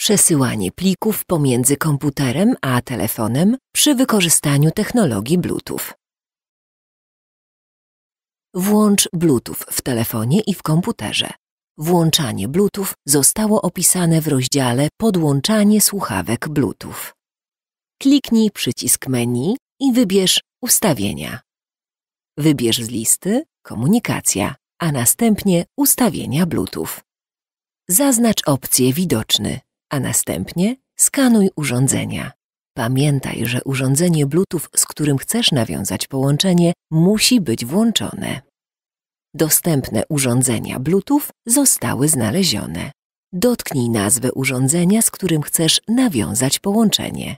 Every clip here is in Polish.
Przesyłanie plików pomiędzy komputerem a telefonem przy wykorzystaniu technologii Bluetooth. Włącz Bluetooth w telefonie i w komputerze. Włączanie Bluetooth zostało opisane w rozdziale Podłączanie słuchawek Bluetooth. Kliknij przycisk menu i wybierz Ustawienia. Wybierz z listy Komunikacja, a następnie Ustawienia Bluetooth. Zaznacz opcję Widoczny, a następnie skanuj urządzenia. Pamiętaj, że urządzenie Bluetooth, z którym chcesz nawiązać połączenie, musi być włączone. Dostępne urządzenia Bluetooth zostały znalezione. Dotknij nazwę urządzenia, z którym chcesz nawiązać połączenie.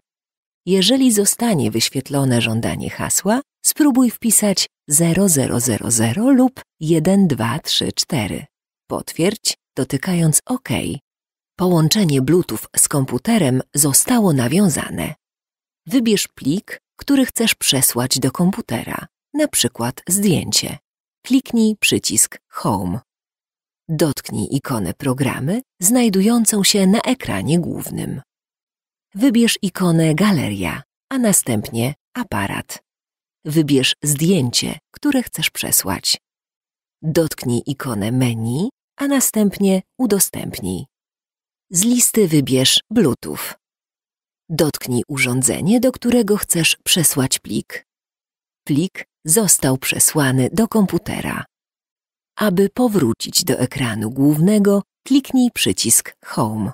Jeżeli zostanie wyświetlone żądanie hasła, spróbuj wpisać 0000 lub 1234. Potwierdź, dotykając OK. Połączenie Bluetooth z komputerem zostało nawiązane. Wybierz plik, który chcesz przesłać do komputera, na przykład zdjęcie. Kliknij przycisk Home. Dotknij ikonę Programy znajdującą się na ekranie głównym. Wybierz ikonę Galeria, a następnie Aparat. Wybierz zdjęcie, które chcesz przesłać. Dotknij ikonę Menu, a następnie Udostępnij. Z listy wybierz Bluetooth. Dotknij urządzenie, do którego chcesz przesłać plik. Plik został przesłany do komputera. Aby powrócić do ekranu głównego, kliknij przycisk Home.